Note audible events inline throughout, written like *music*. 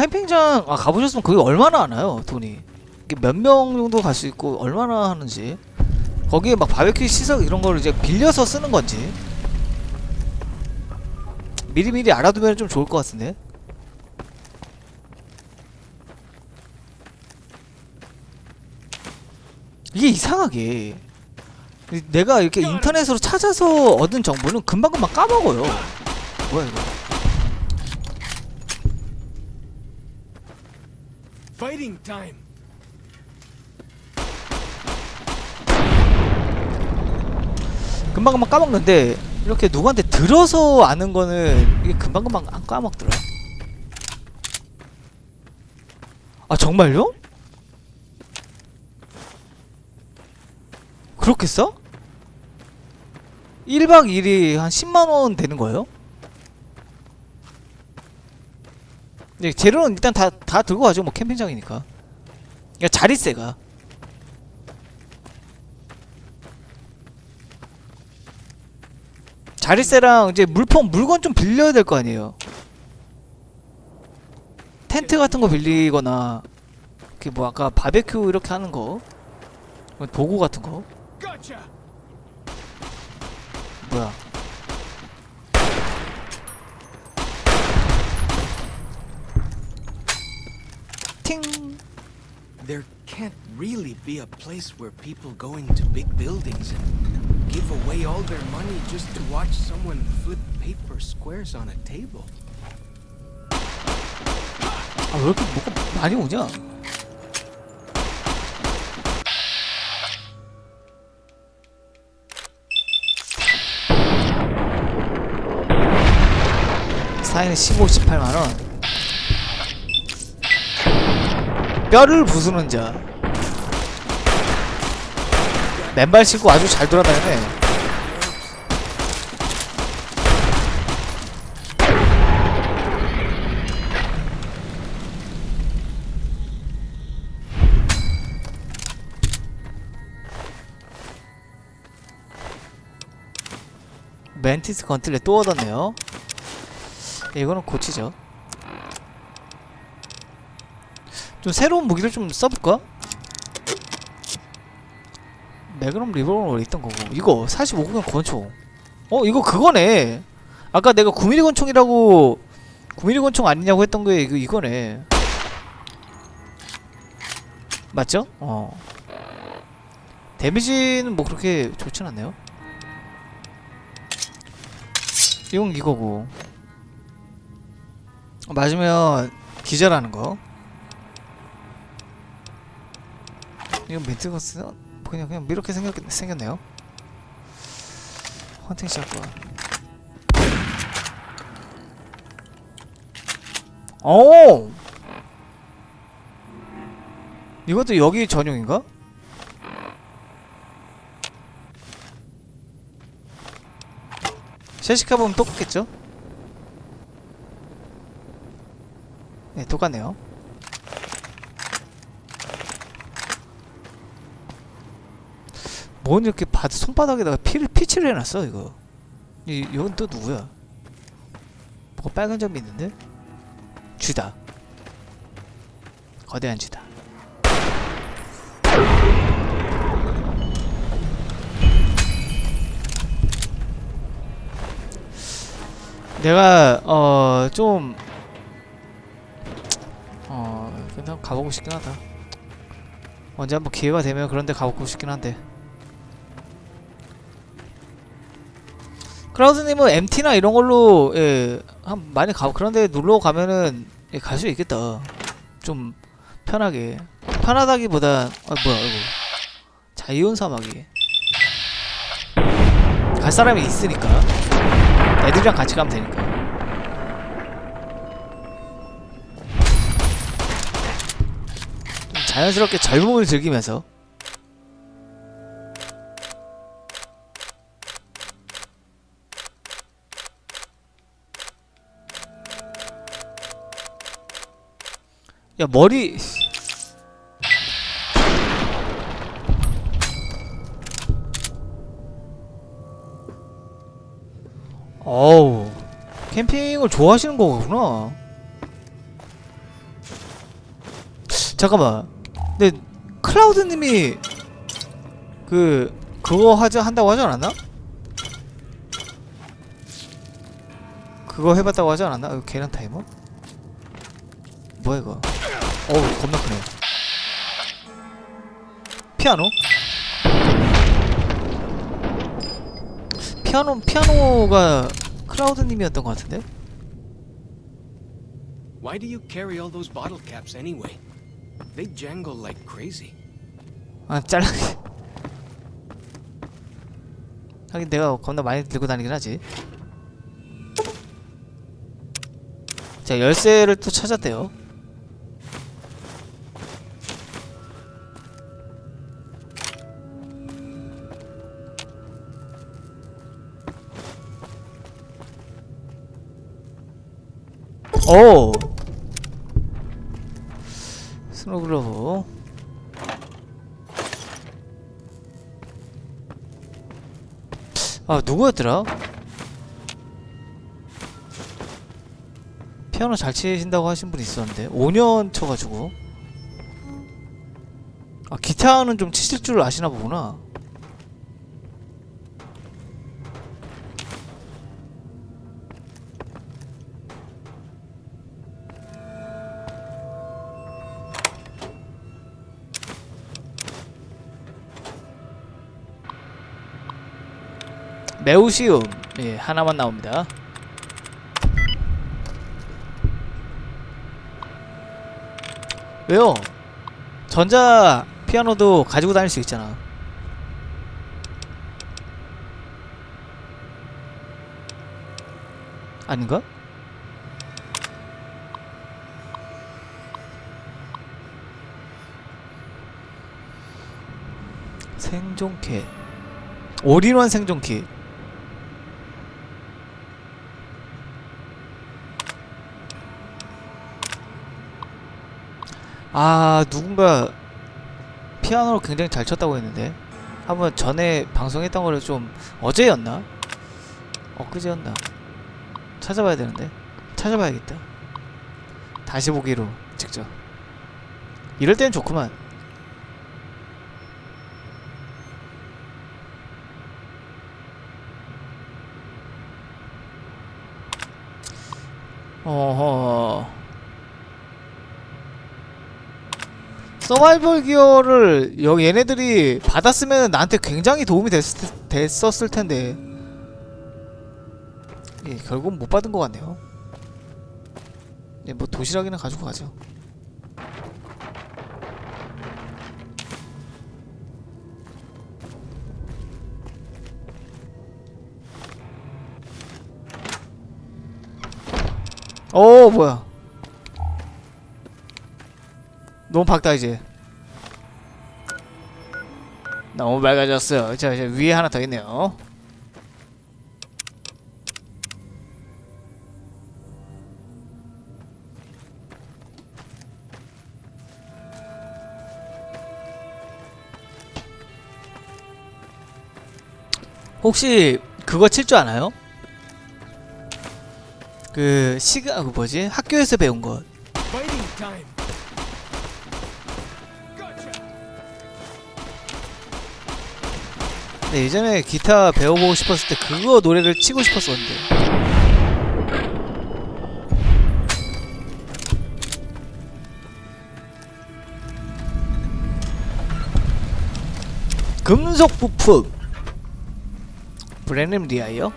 캠핑장 아 가보셨으면 거기 얼마나 하나요 돈이? 몇 명 정도 갈 수 있고 얼마나 하는지. 거기에 막 바베큐 시설 이런 거를 이제 빌려서 쓰는 건지. 미리미리 알아두면 좀 좋을 것 같은데. 이게 이상하게. 내가 이렇게 인터넷으로 찾아서 얻은 정보는 금방금방 까먹어요. 뭐야 이거 Fighting time. 금방금방 까먹는데 이렇게 누구한테 들어서 아는 거는 이게 금방금방 안 까먹더라. 아 정말요? 그렇게 써? 1박 2일이 한 10만원 되는 거예요? 네, 재료는 일단 다, 다 들고 가죠. 뭐 캠핑장이니까. 그러니까 자릿세가. 자릿세랑 이제 물품 물건 좀 빌려야 될 거 아니에요. 텐트 같은 거 빌리거나 그뭐 아까 바베큐 이렇게 하는 거뭐 도구 같은 거. 뭐야? 팅 There can't really be a place where people go into big buildings and give away all their money just to watch someone flip paper squares on a table. 아 왜 이렇게 뭐가 많이 오냐? 사인 15, 18만 원. 뼈를 부수는 자. 맨발 신고 아주 잘 돌아다니네. 멘티스 건틀렛 또 얻었네요. 이거는 고치죠. 좀 새로운 무기를 좀 써볼까? 매그넘 리볼버 있던 거고. 이거 45구경 권총. 어 이거 그거네. 아까 내가 9mm 권총이라고 9mm 권총 아니냐고 했던 게 이거 이거네. 맞죠? 어. 데미지는 뭐 그렇게 좋진 않네요. 이건 이거고. 맞으면 기절하는 거 이건 멘트거스 그냥 그냥 이렇게 생겼 생겼네요. 헌팅 샷건. 오. 이것도 여기 전용인가? 셰시카 보면 똑같겠죠? 네, 똑같네요. 뭔 이렇게 바, 손바닥에다가 피를 피치를 해놨어 이거? 이 이건 또 누구야? 뭐가 빨간 점이 있는데? 쥐다. 거대한 쥐다. 내가 어좀 어, 한번 가보고 싶긴 하다. 언제 한번 기회가 되면 그런 데 가보고 싶긴 한데. 크라우드님은 MT나 이런 걸로 예, 한 많이 가 그런데 놀러 가면은 예, 갈 수 있겠다. 좀 편하게. 편하다기보단 아 뭐야 이거. 자이온 사막이. 갈 사람이 있으니까. 애들이랑 같이 가면 되니까. 좀 자연스럽게 젊음을 즐기면서 야 머리 어우 캠핑을 좋아하시는 거구나 잠깐만. 근데 클라우드님이 그 그거 하자 한다고 하지 않았나? 그거 해봤다고 하지 않았나? 이거 계란 타이머? 뭐야 이거? 어우 겁나 크네. 피아노? 피아노 피아노가 클라우드님이었던 것 같은데? Why do you carry all those bottle caps anyway? They jangle like crazy. 아 잘라. 하긴 내가 겁나 많이 들고 다니긴 하지. 자 열쇠를 또 찾았대요. 오 스노글로브. 아 누구였더라? 피아노 잘 치신다고 하신 분이 있었는데 5년 쳐가지고. 아 기타는 좀 치실 줄 아시나 보구나 매우 쉬움. 예 하나만 나옵니다. 왜요? 전자 피아노도 가지고 다닐 수 있잖아. 아닌가? 생존 킷 올인원 생존 킷 아 누군가 피아노를 굉장히 잘 쳤다고 했는데. 한번 전에 방송했던 거를 좀 어제였나? 엊그제였나? 찾아봐야 되는데. 찾아봐야겠다. 다시 보기로 직접. 이럴 땐 좋구만. 어허 서바이벌 기어를 여 얘네들이 받았으면 나한테 굉장히 도움이 됐, 됐었을 텐데 예, 결국 못 받은 것 같네요. 예, 뭐 도시락이나 가지고 가죠. 어 뭐야? 너무 밝다 이제. 너무 밝아졌어요. 자 이제 위에 하나 더 있네요. 혹시 그거 칠 줄 아나요? 그 시가 그 뭐지 학교에서 배운 것. 근데 예전에 기타 배워보고 싶었을 때 그거 노래를 치고 싶었었는데. 금속 부품 브레넴 리아이요?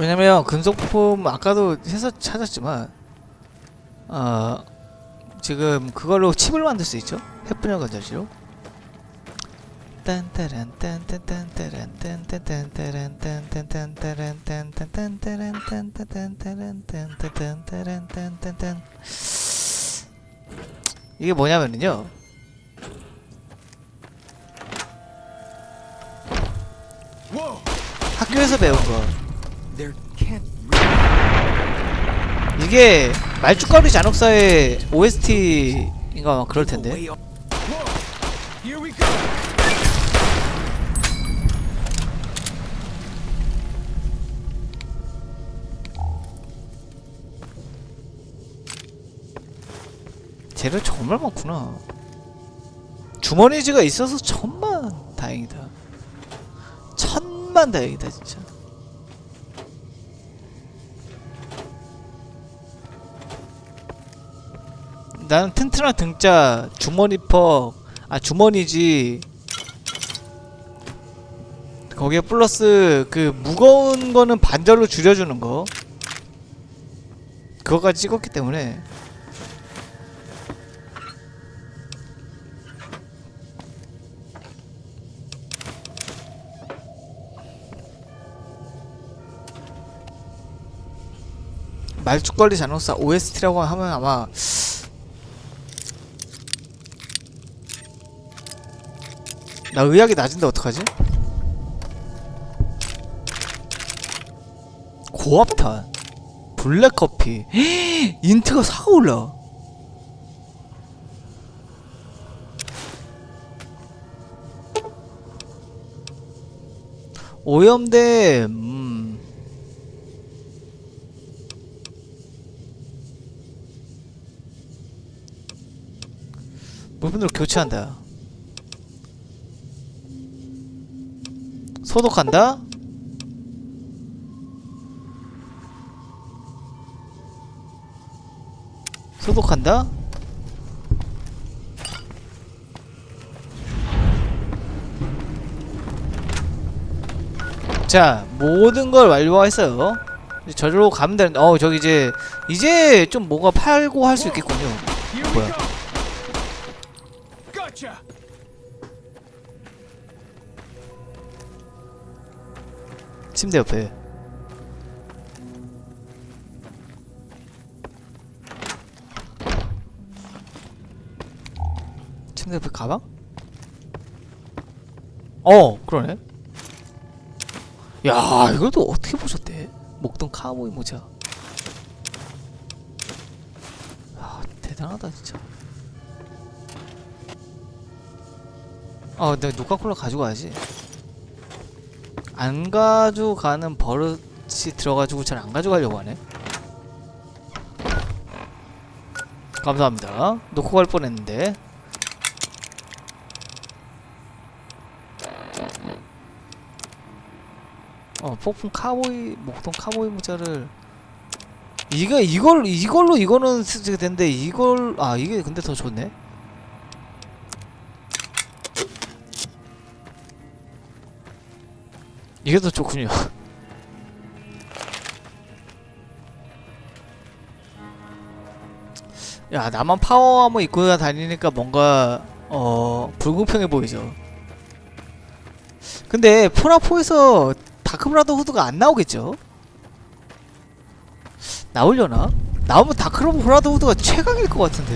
왜냐면 금속 부품 아까도 해서 찾았지만 어 지금 그걸로 칩을 만들 수 있죠? 따란 딴딴딴 이게 뭐냐면은요! 학교에서 배운 거 이게 말죽거리 잔혹사의 OST인가 막 그럴 텐데. 재료 정말 많구나. 주머니지가 있어서 천만 다행이다. 천만 다행이다 진짜. 나는 튼튼한 등자 주머니 퍽 아 주머니지. 거기에 플러스 그 무거운 거는 반절로 줄여주는 거. 그거까지 찍었기 때문에. 말죽거리 잔혹사 OST라고 하면 아마 나 의학이 낮은데 어떡하지? 고압탄 블랙커피 *gasps* 인트가 4가 올라 오염돼 음. 물품으로 교체한다 소독한다? 소독한다? 자 모든 걸 완료했어요. 저리로 가면 되는데 어 저기 이제 이제 좀 뭔가 팔고 할 수 있겠군요. Well. 침대 옆에 침대 옆에 가방? 어 그러네. 야 이것도 어떻게 보셨대? 목동 카우보이 모자. 야 대단하다 진짜. 아 내가 누카콜라 가져가야지 안 가져가는 버릇이 들어가지고 잘 안 가져가려고 하네. 감사합니다. 놓고 갈 뻔했는데. 어 폭풍 카보이 목동 카보이 모자를 이거 이걸 이걸로 이거는 쓰게 된데 이걸 아 이게 근데 더 좋네. 이게 더 좋군요. *laughs* 야, 나만 파워 아머 입고 다니니까 뭔가 어 불공평해 보이죠. 근데 포나포에서 다크브라더 후드가 안 나오겠죠? 나오려나? 나오면 다크브라더 후드가 최강일 것 같은데.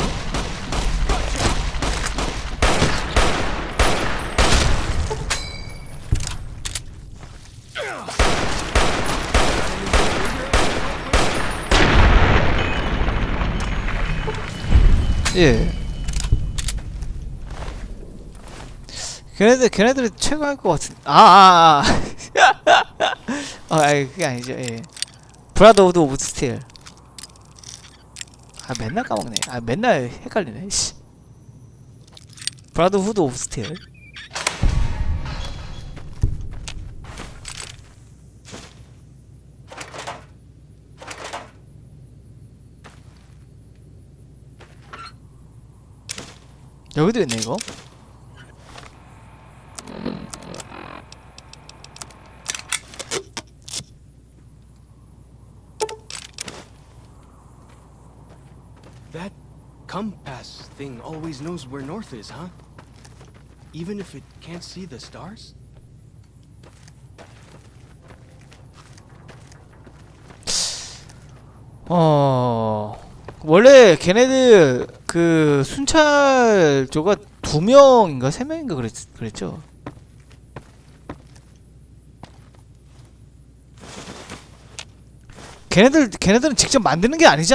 예. 걔네들 걔네들이 최고일 것 같은. 아, 아, 아. *laughs* 어, 아니 그게 아니죠. 예. 브라더 오브 오브 스틸. 아 맨날 까먹네. 아 맨날 헷갈리네. 씨. 브라더 후드 오브 스틸. 여기도 있네 이거. That compass thing always knows where north is, huh? Even if it can't see the stars? 어 원래 걔네들 그 순찰 조가 두 명인가 세 명인가 그랬 그랬죠. 걔네들 걔네들은 직접 만드는 게 아니지